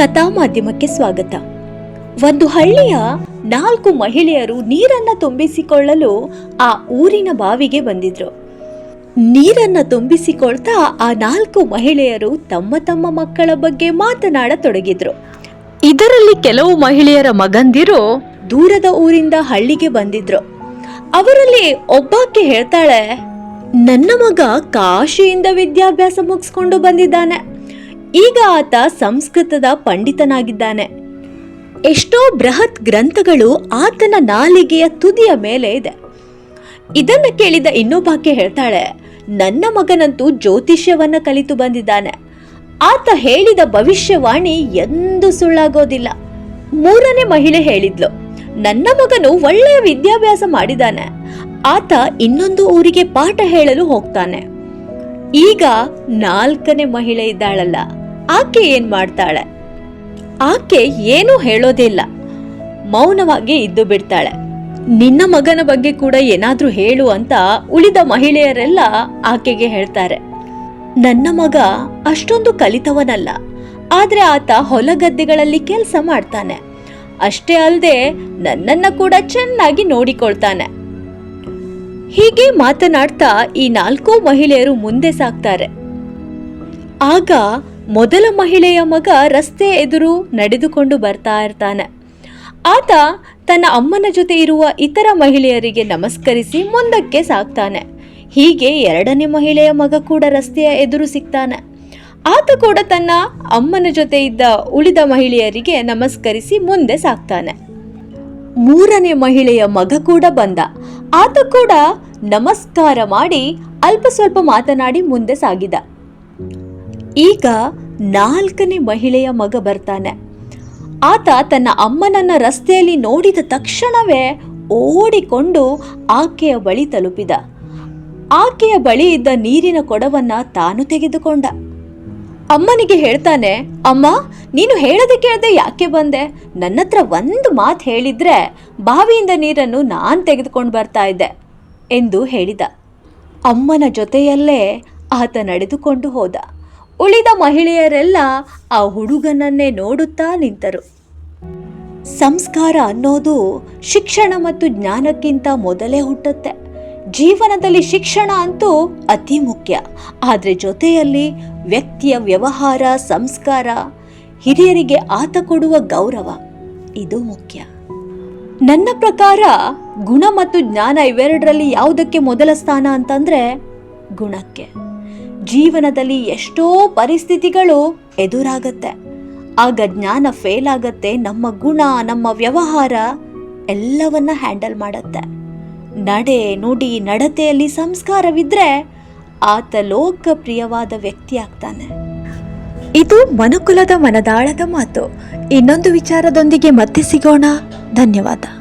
ಕಥಾ ಮಾಧ್ಯಮಕ್ಕೆ ಸ್ವಾಗತ. ಒಂದು ಹಳ್ಳಿಯ ನಾಲ್ಕು ಮಹಿಳೆಯರು ನೀರನ್ನ ತುಂಬಿಸಿಕೊಳ್ಳಲು ಆ ಊರಿನ ಬಾವಿಗೆ ಬಂದಿದ್ರು. ನೀರನ್ನ ತುಂಬಿಸಿಕೊಳ್ತಾ ಆ ನಾಲ್ಕು ಮಹಿಳೆಯರು ತಮ್ಮ ತಮ್ಮ ಮಕ್ಕಳ ಬಗ್ಗೆ ಮಾತನಾಡತೊಡಗಿದ್ರು. ಇದರಲ್ಲಿ ಕೆಲವು ಮಹಿಳೆಯರ ಮಗಂದಿರು ದೂರದ ಊರಿಂದ ಹಳ್ಳಿಗೆ ಬಂದಿದ್ರು. ಅವರಲ್ಲಿ ಒಬ್ಬಾಕೆ ಹೇಳ್ತಾಳೆ, ನನ್ನ ಮಗ ಕಾಶಿಯಿಂದ ವಿದ್ಯಾಭ್ಯಾಸ ಮುಗಿಸ್ಕೊಂಡು ಬಂದಿದ್ದಾನೆ. ಈಗ ಆತ ಸಂಸ್ಕೃತದ ಪಂಡಿತನಾಗಿದ್ದಾನೆ. ಎಷ್ಟೋ ಬೃಹತ್ ಗ್ರಂಥಗಳು ಆತನ ನಾಲಿಗೆಯ ತುದಿಯ ಮೇಲೆ ಇದೆ. ಇದನ್ನ ಕೇಳಿದ ಇನ್ನೊಬ್ಬಾಕೆ ಹೇಳ್ತಾಳೆ, ನನ್ನ ಮಗನಂತೂ ಜ್ಯೋತಿಷ್ಯವನ್ನ ಕಲಿತು ಬಂದಿದ್ದಾನೆ. ಆತ ಹೇಳಿದ ಭವಿಷ್ಯವಾಣಿ ಎಂದೂ ಸುಳ್ಳಾಗೋದಿಲ್ಲ. ಮೂರನೇ ಮಹಿಳೆ ಹೇಳಿದ್ಲು, ನನ್ನ ಮಗನು ಒಳ್ಳೆಯ ವಿದ್ಯಾಭ್ಯಾಸ ಮಾಡಿದಾನೆ ಆತ ಇನ್ನೊಂದು ಊರಿಗೆ ಪಾಠ ಹೇಳಲು ಹೋಗ್ತಾನೆ. ಈಗ ನಾಲ್ಕನೇ ಮಹಿಳೆ ಇದ್ದಾಳಲ್ಲ. ಆಕೆ ಏನ್ ಮಾಡ್ತಾಳೆ? ಆಕೆ ಏನೂ ಹೇಳೋದಿಲ್ಲ. ಮೌನವಾಗಿ ಇದ್ದು ಬಿಡ್ತಾಳೆ. ನಿನ್ನ ಮಗನ ಬಗ್ಗೆ ಕೂಡ ಏನಾದ್ರೂ ಹೇಳು ಅಂತ ಉಳಿದ ಮಹಿಳೆಯರೆಲ್ಲ ಆಕೆಗೆ ಹೇಳ್ತಾರೆ. ನನ್ನ ಮಗ ಅಷ್ಟೊಂದು ಕಲಿತವನಲ್ಲ. ಆದ್ರೆ ಆತ ಹೊಲಗದ್ದೆಗಳಲ್ಲಿ ಕೆಲಸ ಮಾಡ್ತಾನೆ. ಅಷ್ಟೇ ಅಲ್ಲದೆ ನನ್ನನ್ನ ಕೂಡ ಚೆನ್ನಾಗಿ ನೋಡಿಕೊಳ್ತಾನೆ. ಹೀಗೆ ಮಾತನಾಡ್ತಾ ಈ ನಾಲ್ಕು ಮಹಿಳೆಯರು ಮುಂದೆ ಸಾಕ್ತಾರೆ ಆಗ ಮೊದಲ ಮಹಿಳೆಯ ಮಗ ರಸ್ತೆ ಎದುರು ನಡೆದುಕೊಂಡು ಬರ್ತಾ ಇರ್ತಾನೆ. ಆತ ತನ್ನ ಅಮ್ಮನ ಜೊತೆ ಇರುವ ಇತರ ಮಹಿಳೆಯರಿಗೆ ನಮಸ್ಕರಿಸಿ ಮುಂದಕ್ಕೆ ಸಾಗ್ತಾನೆ ಹೀಗೆ ಎರಡನೇ ಮಹಿಳೆಯ ಮಗ ಕೂಡ ರಸ್ತೆಯ ಎದುರು ಸಿಗ್ತಾನೆ ಆತ ಕೂಡ ತನ್ನ ಅಮ್ಮನ ಜೊತೆ ಇದ್ದ ಉಳಿದ ಮಹಿಳೆಯರಿಗೆ ನಮಸ್ಕರಿಸಿ ಮುಂದೆ ಸಾಗ್ತಾನೆ ಮೂರನೇ ಮಹಿಳೆಯ ಮಗ ಕೂಡ ಬಂದ. ಆತ ಕೂಡ ನಮಸ್ಕಾರ ಮಾಡಿ ಅಲ್ಪ ಸ್ವಲ್ಪ ಮಾತನಾಡಿ ಮುಂದೆ ಸಾಗಿದ. ಈಗ ನಾಲ್ಕನೇ ಮಹಿಳೆಯ ಮಗ ಬರ್ತಾನೆ. ಆತ ತನ್ನ ಅಮ್ಮನನ್ನ ರಸ್ತೆಯಲ್ಲಿ ನೋಡಿದ ತಕ್ಷಣವೇ ಓಡಿಕೊಂಡು ಆಕೆಯ ಬಳಿ ತಲುಪಿದ. ಆಕೆಯ ಬಳಿ ಇದ್ದ ನೀರಿನ ಕೊಡವನ್ನ ತಾನು ತೆಗೆದುಕೊಂಡ. ಅಮ್ಮನಿಗೆ ಹೇಳ್ತಾನೆ, ಅಮ್ಮ, ನೀನು ಹೇಳದೆ ಕೇಳದೆ ಯಾಕೆ ಬಂದೆ? ನನ್ನ ಹತ್ರ ಒಂದು ಮಾತು ಹೇಳಿದ್ರೆ ಬಾವಿಯಿಂದ ನೀರನ್ನು ನಾನು ತೆಗೆದುಕೊಂಡು ಬರ್ತಾ ಇದ್ದೆ ಎಂದು ಹೇಳಿದ. ಅಮ್ಮನ ಜೊತೆಯಲ್ಲೇ ಆತ ನಡೆದುಕೊಂಡು ಹೋದ. ಉಳಿದ ಮಹಿಳೆಯರೆಲ್ಲ ಆ ಹುಡುಗನನ್ನೇ ನೋಡುತ್ತಾ ನಿಂತರು. ಸಂಸ್ಕಾರ ಅನ್ನೋದು ಶಿಕ್ಷಣ ಮತ್ತು ಜ್ಞಾನಕ್ಕಿಂತ ಮೊದಲೇ ಹುಟ್ಟುತ್ತೆ. ಜೀವನದಲ್ಲಿ ಶಿಕ್ಷಣ ಅಂತೂ ಅತಿ ಮುಖ್ಯ. ಆದರೆ ಜೊತೆಯಲ್ಲಿ ವ್ಯಕ್ತಿಯ ವ್ಯವಹಾರ, ಸಂಸ್ಕಾರ, ಹಿರಿಯರಿಗೆ ಆತ ಕೊಡುವ ಗೌರವ, ಇದು ಮುಖ್ಯ. ನನ್ನ ಪ್ರಕಾರ ಗುಣ ಮತ್ತು ಜ್ಞಾನ ಇವೆರಡರಲ್ಲಿ ಯಾವುದಕ್ಕೆ ಮೊದಲ ಸ್ಥಾನ ಅಂತಂದ್ರೆ ಗುಣಕ್ಕೆ. ಜೀವನದಲ್ಲಿ ಎಷ್ಟೋ ಪರಿಸ್ಥಿತಿಗಳು ಎದುರಾಗತ್ತೆ. ಆಗ ಜ್ಞಾನ ಫೇಲ್ ಆಗತ್ತೆ, ನಮ್ಮ ಗುಣ, ನಮ್ಮ ವ್ಯವಹಾರ ಎಲ್ಲವನ್ನ ಹ್ಯಾಂಡಲ್ ಮಾಡತ್ತೆ. ನಡೆ, ನುಡಿ, ನಡತೆಯಲ್ಲಿ ಸಂಸ್ಕಾರವಿದ್ರೆ ಆತ ಲೋಕಪ್ರಿಯವಾದ ವ್ಯಕ್ತಿ ಆಗ್ತಾನೆ. ಇದು ಮನುಕುಲದ ಮನದಾಳದ ಮಾತು. ಇನ್ನೊಂದು ವಿಚಾರದೊಂದಿಗೆ ಮತ್ತೆ ಸಿಗೋಣ. ಧನ್ಯವಾದ.